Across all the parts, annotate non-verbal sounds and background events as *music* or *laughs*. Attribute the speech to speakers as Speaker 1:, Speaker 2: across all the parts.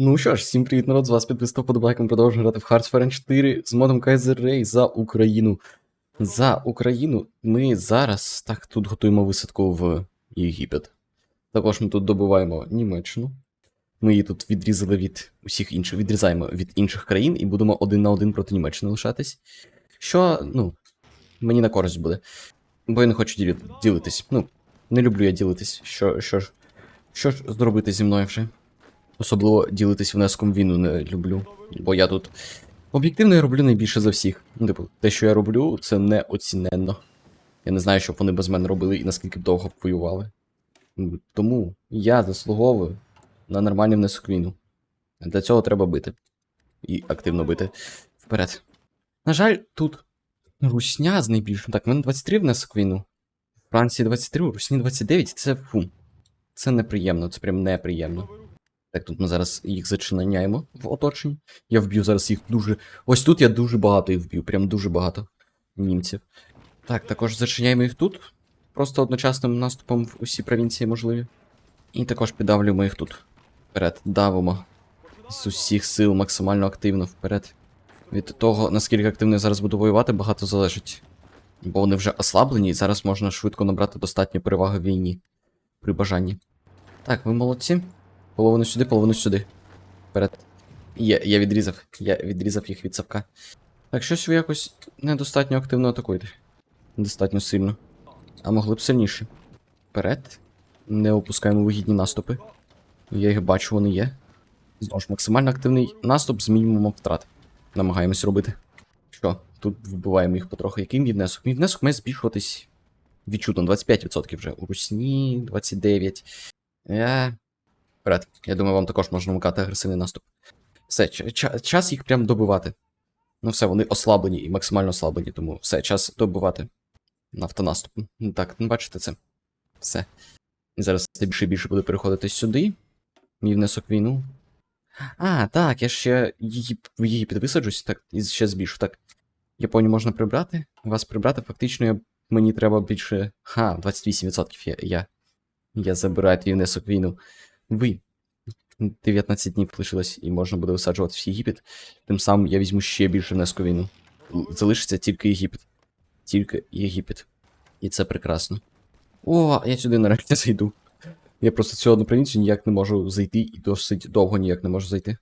Speaker 1: Ну що ж, всім привіт, народ, з вас підписав подобайком, продовжуємо грати в Hearts 4 з модом Kaiser Ray за Україну. За Україну ми зараз так тут готуємо висадку в Єгипет. Також ми тут добуваємо Німеччину. Ми її тут відрізали від усіх інших, відрізаємо від інших країн і будемо один на один проти Німеччини лишатись. Що, ну, мені на користь буде. Бо я не хочу ділитись. Ну, не люблю я ділитись. Що, що ж, що ж зробити зі мною вже? Особливо ділитись внеском війну не люблю. Бо я тут об'єктивно я роблю найбільше за всіх. Ну, типу, те, що я роблю, це неоціненно. Я не знаю, що б вони без мене робили і наскільки б довго воювали. Тому я заслуговую на нормальний внесок війну. Для цього треба бити. І активно бити. Вперед. На жаль, тут русня з найбільшим. Так, в мене 23 внесок війну. В Франції 23, у Русні 29. Це фу. Це неприємно, це прям неприємно. Так, тут ми зараз їх зачиняємо в оточенні. Я вб'ю зараз їх дуже. Ось тут я дуже багато їх вб'ю, прям дуже багато німців. Так, також зачиняємо їх тут. Просто одночасним наступом в усі провінції можливі. І також піддавлюємо їх тут. Вперед, давимо. З усіх сил максимально активно вперед. Від того, наскільки активно я зараз буду воювати, багато залежить. Бо вони вже ослаблені, і зараз можна швидко набрати достатньо переваги в війні. При бажанні. Так, ви молодці. Половину сюди, половину сюди. Вперед. Є, я відрізав. Я відрізав їх від совка. Так, щось ви якось недостатньо активно атакуєте. Недостатньо сильно. А могли б сильніше. Вперед. Не опускаємо вигідні наступи. Я їх бачу, вони є. Знову ж максимально активний наступ з мінімумом втрат. Намагаємось робити. Що? Тут вбиваємо їх потроху. Який мій внесок? Мій внесок має збільшуватись відчутно 25% вже. У Русні 29. Я Вперед. Я думаю, вам також можна вмикати агресивний наступ. Все, час їх прям добивати. Ну все, вони ослаблені і максимально ослаблені, тому все, час добивати. Автонаступ. Ну, Так, ну бачите це. Все. І зараз все більше і більше буде переходити сюди. Мій внесок війну. А, так, я ще її, її підвисаджусь, так, і ще збільшу. Так. Японію можна прибрати. Вас прибрати, фактично, я, мені треба більше. Ха, 28% я, я. Я забираю твій внесок війну. Ви. 19 днів лишилось, і можна буде висаджувати в Єгипет. Тим самим я візьму ще більше внеску війну. Залишиться тільки Єгипет. Тільки Єгипет. І це прекрасно. О, я сюди нарешті зайду. Я просто цю одну провінцію ніяк не можу зайти і досить довго ніяк не можу зайти.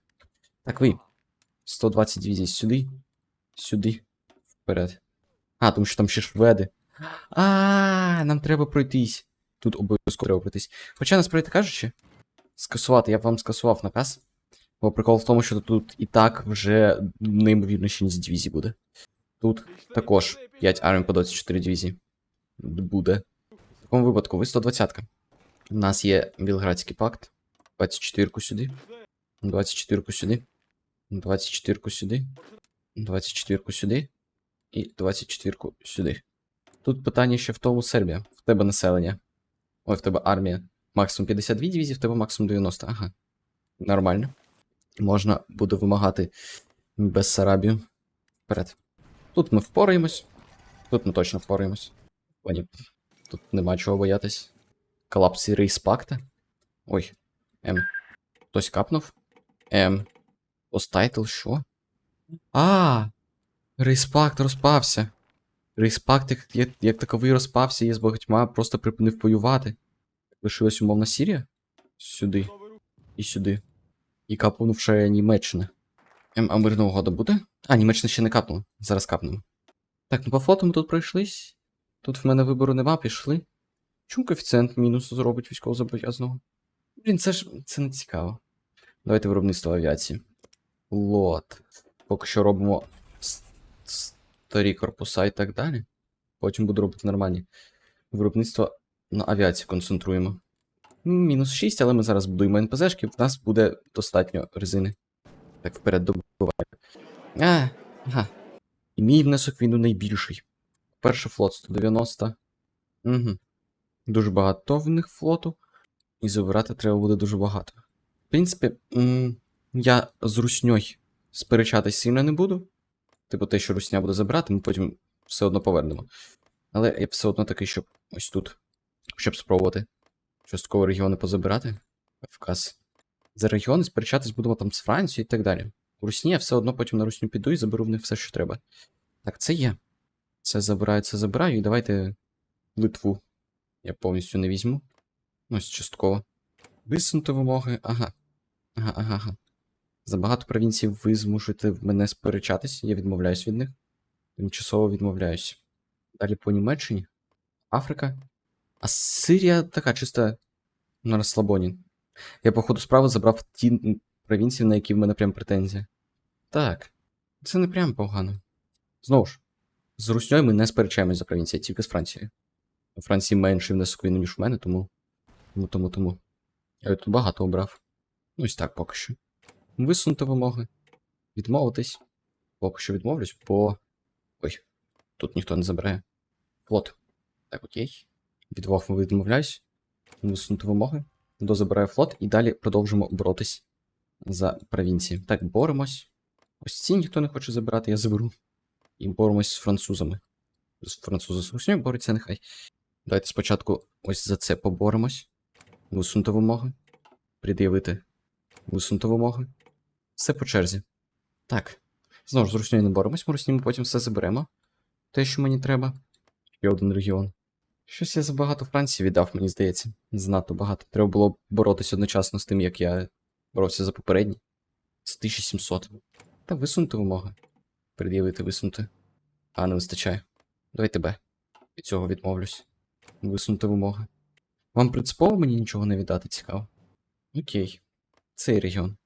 Speaker 1: Так ви. 120 дивізій сюди. Сюди. Вперед. А, тому що там ще шведи. А, нам треба пройтись. Тут обов'язково треба пройтись. Хоча насправді кажучи, скасувати, я б вам скасував наказ. Бо прикол в тому, що тут і так вже неймовірно щільність дивізій буде. Тут також 5 армій по 24 дивізії. Буде. В такому випадку, ви 120-ка. У нас є Білградський пакт. 24-ку сюди. 24-ку сюди. 24-ку сюди. 24-ку сюди. І 24-ку сюди. Тут питання ще в тому Сербія. В тебе населення. Ой, в тебе армія. Максимум 52 дивізії, тебе максимум 90. Ага. Нормально. Можна буде вимагати Бессарабію. Вперед. Тут ми впораємось. Тут ми точно впораємось. Поні. Тут нема чого боятись. Колапс і рейс пакта. Ой. М. Хтось капнув. М. Постайтл, що? А! Рейспакт розпався. Рейспакт як, як таковий розпався і з багатьма просто припинив воювати. Лишилась умовна Сірія? Сюди. І сюди. І капнувши Німеччина. Ем, а мирна угода буде? А, Німеччина ще не капнула. Зараз капнемо. Так, ну по флоту ми тут пройшлись. Тут в мене вибору нема, пішли. Чому коефіцієнт мінус зробить військовозобов'язаного? Блін, це ж це не цікаво. Давайте виробництво авіації. Лот. Поки що робимо старі корпуса і так далі. Потім буду робити нормальні. Виробництво на авіації концентруємо. Мінус 6, але ми зараз будуємо НПЗшки, в нас буде достатньо резини. Так, вперед добиваємо. А, ага. І мій внесок в війну найбільший. Перший флот 190. Угу. Дуже багато в них флоту. І забирати треба буде дуже багато. В принципі, я з русньою сперечатись сильно не буду. Типу, те, що русня буде забирати, ми потім все одно повернемо. Але я все одно такий, щоб ось тут. Щоб спробувати частково регіони позабирати. Кавказ. за регіони, сперечатись будемо там з Францією і так далі. У Русні я все одно потім на Русню піду і заберу в них все, що треба. Так, це є. Це забираю, це забираю, і давайте Литву. Я повністю не візьму. Ось частково. Висунути вимоги. Ага. Ага, ага, ага. Забагато провінцій ви змушуєте мене сперечатись, я відмовляюсь від них. Тимчасово відмовляюсь. Далі по Німеччині. Африка. А Сирія така чиста на розслабоні. Я, по ходу справи, забрав ті провінції, на які в мене прям претензія. Так. Це не прям погано. Знову ж, з Русньою ми не сперечаємось за провінції, тільки з Францією. У Франції менший внесок війни, ніж у мене, тому. Тому, тому, тому. Я тут багато обрав. Ну, ось так поки що. Висунути вимоги. Відмовитись. Поки що відмовлюсь, бо. Ой, тут ніхто не забирає. Флот. Так, окей. Від двох відмовляюсь. Висунути вимоги. Дозабираю флот і далі продовжимо боротись за провінції. Так, боремось. Ось ці ніхто не хоче забирати, я заберу. І боремось з французами. З французи з Руснею бореться, нехай. Давайте спочатку ось за це поборемось. Висунути вимоги. Пред'явити. Висунути вимоги. Все по черзі. Так. Знову ж з Руснею не боремось, ми Русні потім все заберемо. Те, що мені треба. Ще один регіон. Щось я забагато Франції віддав, мені здається. Занадто багато. Треба було боротись одночасно з тим, як я боровся за попередній. Це 1700. Та висунути вимоги. Пред'явити, висунути. А, не вистачає. Давай тебе. Від цього відмовлюсь. Висунути вимоги. Вам принципово мені нічого не віддати, цікаво. Окей. Цей регіон.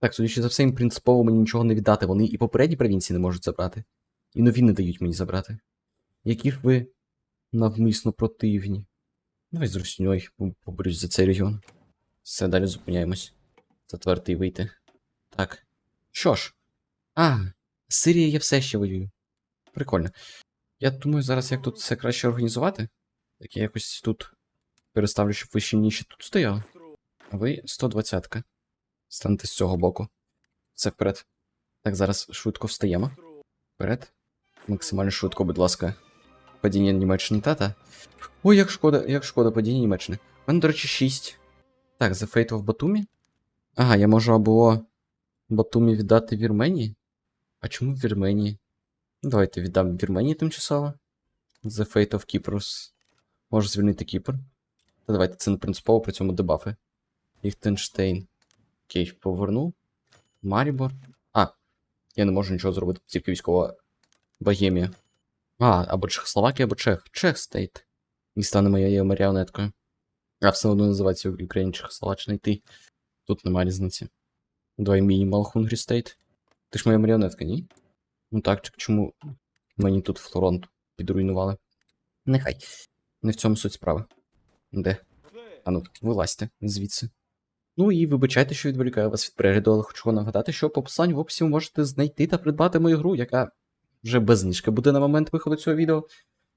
Speaker 1: Так, судячи за все, їм принципово мені нічого не віддати. Вони і попередні провінції не можуть забрати. І нові не дають мені забрати. Які ж ви навмисно противні. Давай з Русньою поборюсь за цей регіон. Все, далі зупиняємось. Затверти і вийти. Так. Що ж? А, з Сирія я все ще воюю. Прикольно. Я думаю, зараз як тут все краще організувати. Так я якось тут переставлю, щоб ви ще ніші тут стояли. А ви 120-ка. Станете з цього боку. Все вперед. Так, зараз швидко встаємо. Вперед. Максимально швидко, будь ласка. Падіння Німеччини, та-та. Ой, як шкода, як шкода, падіння Німеччини. У мене, до речі, 6. Так, The Fate of Батумі. Ага, я можу або Батумі віддати Вірменії. А чому Вірменії? Ну, Давайте віддам Вірменії тимчасово. The Fate of Cyprus. Можу звільнити Кіпр. Та давайте це не принципово, при цьому дебафи. Ліхтенштейн. Окей, повернув. Марібор. А, я не можу нічого зробити, тільки військова Богемія. А, або Чехословакія, або Чех. Чех стейт. І стане моєю маріонеткою. А все одно називається Україна Чехословаччина і ти. Тут немає різниці. Давай мінімал Хунгрі стейт. Ти ж моя маріонетка, ні? Ну так, чому мені тут флорон підруйнували? Нехай. Не в цьому суть справи. Де? А ну, вилазьте звідси. Ну і вибачайте, що відволікаю вас від перегляду, але хочу нагадати, що по посиланню в описі можете знайти та придбати мою гру, яка вже без знижки буде на момент виходу цього відео.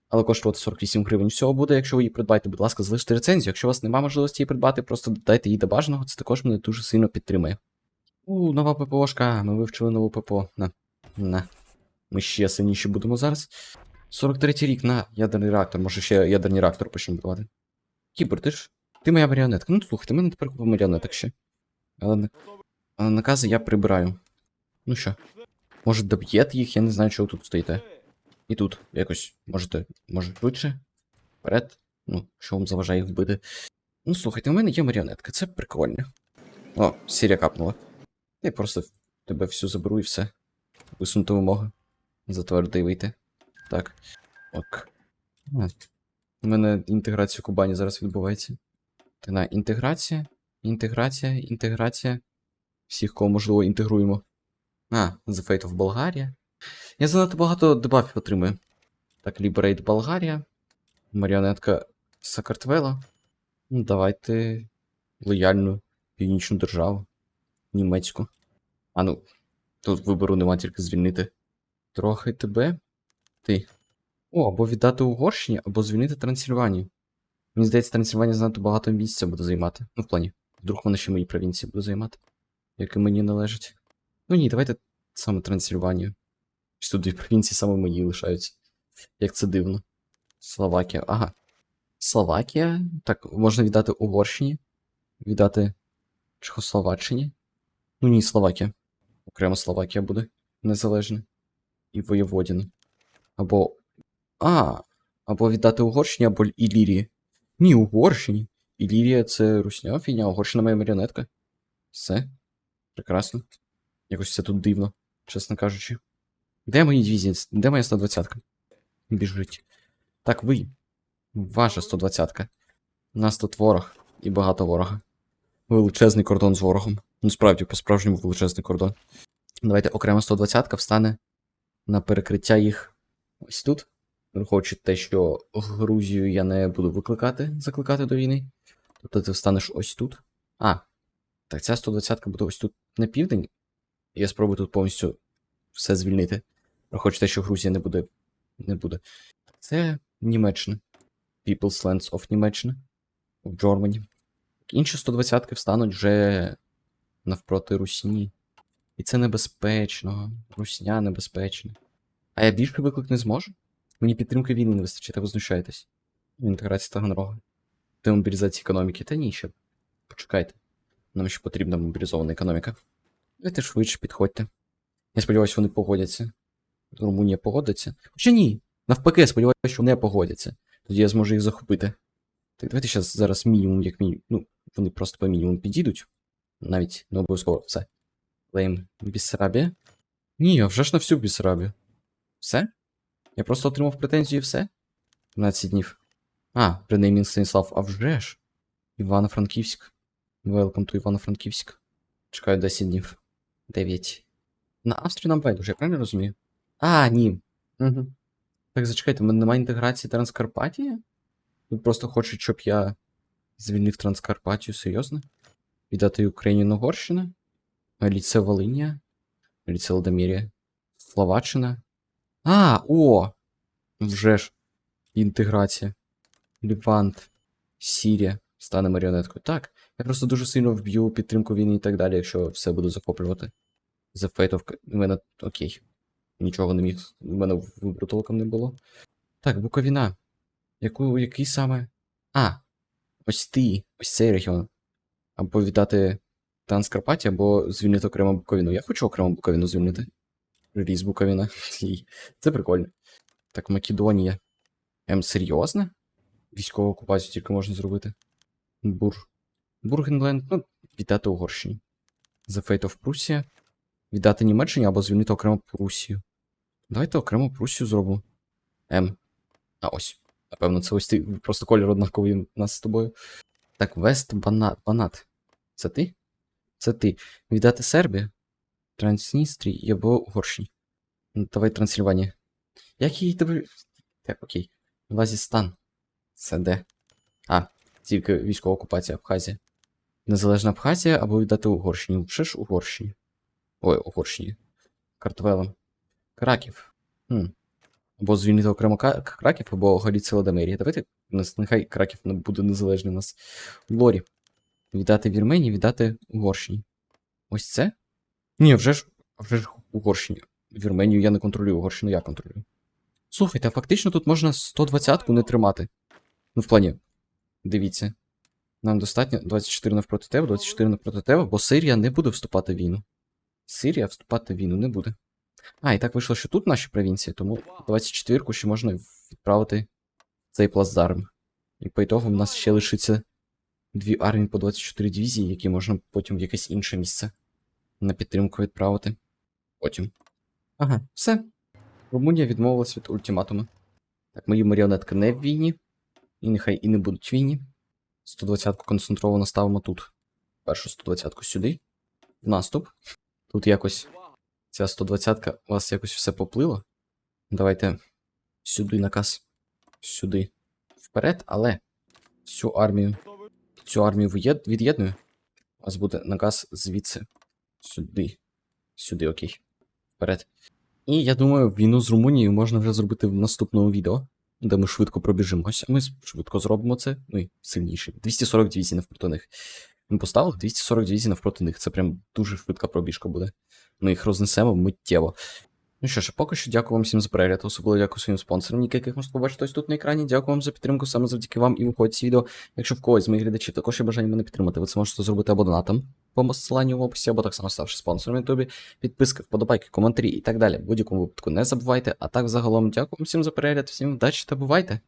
Speaker 1: Але коштувати 48 гривень всього буде. Якщо ви її придбаєте, будь ласка, залиште рецензію. Якщо у вас немає можливості її придбати, просто додайте її до бажаного, це також мене дуже сильно підтримує. У, нова ППОшка, ми вивчили нову ППО. На. На. Ми ще сильніші будемо зараз. 43-й рік на ядерний реактор, може ще ядерний реактор почнемо будувати. Кібер, ти ж. Ти моя маріонетка. Ну слухайте, мене тепер купа маріонеток ще. Але накази я прибираю. Ну що, може доб'єте їх, я не знаю, чого тут стоїте. І тут якось можете, може швидше. Вперед. Ну, що вам заважає вбити. Ну, слухайте, у мене є маріонетка, це прикольно. О, сіря капнула. Я просто тебе всю заберу і все. Висунути вимоги. Затвердити і вийти. Так. Ок. А. У мене інтеграція Кубані зараз відбувається. Та на інтеграція, інтеграція, інтеграція. Всіх, кого можливо, інтегруємо. А, The Fate of Bulgaria. Я занадто багато дебафів отримую. Так, Liberate Болгарія. Маріонетка Сакартвела. Ну, давайте лояльну північну державу. Німецьку. А ну, тут вибору нема тільки звільнити. Трохи тебе. Ти. О, або віддати Угорщині, або звільнити Трансильванію. Мені здається, Трансильванія занадто багато місця буде займати. Ну, в плані. Вдруг вона ще мої провінції буде займати. Які мені належать. Ну ні, давайте саме Трансильванію. Тут дві провінції саме мої лишаються. Як це дивно. Словакія. Ага. Словакія. Так, можна віддати Угорщині. Віддати Чехословаччині. Ну ні, Словакія. Окремо Словакія буде незалежна. І Воєводіна. Або. А, або віддати Угорщині, або Іллірії. Ні, Угорщині. Іллірія це русня фігня, Угорщина моя маріонетка. Все. Прекрасно. Якось все тут дивно, чесно кажучи. Де мої дивізії? Де моя 120-ка? Біжить. Так, ви. Ваша 120-ка. У нас тут ворог і багато ворога. Величезний кордон з ворогом. Ну, справді, по-справжньому величезний кордон. Давайте окремо 120-ка встане на перекриття їх ось тут. Враховуючи те, що Грузію я не буду викликати, закликати до війни. Тобто ти встанеш ось тут. А, так ця 120-ка буде ось тут на південь. Я спробую тут повністю все звільнити. Враховуючи те, що Грузія не буде. Не буде. Це Німеччина. People's Lands of Німеччина. В Джормані. Інші 120-ки встануть вже навпроти Русні. І це небезпечно. Русня небезпечна. А я більше виклик не зможу? Мені підтримки війни не вистачить, а ви знущаєтесь. Інтеграція Таганрога. Демобілізація економіки. Та ні, ще. Почекайте. Нам ще потрібна мобілізована економіка. Давайте швидше підходьте. Я сподіваюся, вони погодяться. Румунія погодиться. Хоча ні. Навпаки, я сподіваюся, що не погодяться. Тоді я зможу їх захопити. Так, давайте зараз, зараз мінімум, як мінімум. Ну, вони просто по мінімуму підійдуть. Навіть не обов'язково все. Клейм Бісарабія. Ні, а вже ж на всю Бісарабію. Все? Я просто отримав претензію і все? 15 днів. А, принаймні Станіслав, а вже ж. Івано-Франківськ. Welcome to Івано-Франківськ. Чекаю 10 днів. 9. На Австрію нам байдуже, я правильно розумію? А, ні. Угу. Так, зачекайте, у мене немає інтеграції Транскарпатії? Ви просто хочете, щоб я звільнив Транскарпатію, серйозно? Віддати Україні Ногорщина? Ліце Волинія? Ліце Ладомірія? Словаччина? А, о! Вже ж. Інтеграція. Лівант. Сірія стане маріонеткою. Так, я просто дуже сильно вб'ю підтримку війни і так далі, якщо все буду захоплювати. Fate of... У мене. Окей. Нічого не міг. У мене вибору толком не було. Так, Буковіна. Яку, який саме. А! Ось ти, ось цей регіон. Або віддати Транскарпаті, або звільнити окремо Буковіну. Я хочу окремо Буковіну звільнити. Різ Буковіна. *laughs* Це прикольно. Так, Македонія. Ем, серйозно? Військову окупацію тільки можна зробити. Бур. Бургенленд, ну, віддати Угорщині. The Fate of Prussia. Віддати Німеччині або звільнити окремо Прусію. Давайте окремо Прусію зробимо. М. А ось. Напевно, це ось ти. Просто колір однаковий у нас з тобою. Так, Вест Банат. Банат. Це ти? Це ти. Віддати Сербію? Трансністрій або Угорщині. Ну, давай Трансильванія. Як її тебе. Так, окей. Лазістан. Це де? А, тільки військова окупація Абхазія. Незалежна Абхазія або віддати Угорщині. Ще ж Угорщині. Ой, Угорщині. Картвелом. Краків. Хм. Або звільнити окремо Краків, або Галіція Ладомерія. Давайте нас нехай Краків буде незалежний у нас. Лорі. Віддати Вірменії, віддати Угорщині. Ось це? Ні, вже ж, вже ж Угорщині. Вірменію я не контролюю, Угорщину я контролюю. Слухайте, а фактично тут можна 120-ку не тримати. Ну, в плані. Дивіться. Нам достатньо 24 навпроти тебе, 24 навпроти тебе, бо Сирія не буде вступати в війну. Сирія вступати в війну не буде. А, і так вийшло, що тут наші провінції, тому 24-ку ще можна відправити цей плацдарм. І по ітогу в нас ще лишиться дві армії по 24 дивізії, які можна потім в якесь інше місце на підтримку відправити. Потім. Ага, все. Румунія відмовилась від ультиматуму. Так, мої маріонетки не в війні. І нехай і не будуть в війні. 120-ку концентровано ставимо тут. Першу 120-ку сюди. В наступ. Тут якось ця 120-ка у вас якось все поплило. Давайте сюди наказ. Сюди. Вперед, але цю армію. Цю армію від'єдную. У вас буде наказ звідси. Сюди. Сюди, окей. Вперед. І я думаю, війну з Румунією можна вже зробити в наступному відео, де ми швидко пробіжимося. Ми швидко зробимо це. Ну і сильніше. 240 дивізій навпроти них. Ми поставили 240 дивізій навпроти них. Це прям дуже швидка пробіжка буде. Ми їх рознесемо миттєво. Ну що ж, поки що дякую вам всім за перегляд, особливо дякую своїм спонсорам, яких можете побачити ось тут на екрані. Дякую вам за підтримку, саме завдяки вам і виходить ці відео. Якщо в когось з моїх глядачів також є бажання мене підтримати, ви це можете зробити або донатом по посиланню в описі, або так само ставши спонсором на Ютубі. Підписки, вподобайки, коментарі і так далі. В будь-якому випадку не забувайте. А так загалом дякую вам всім за перегляд, всім вдачі та бувайте!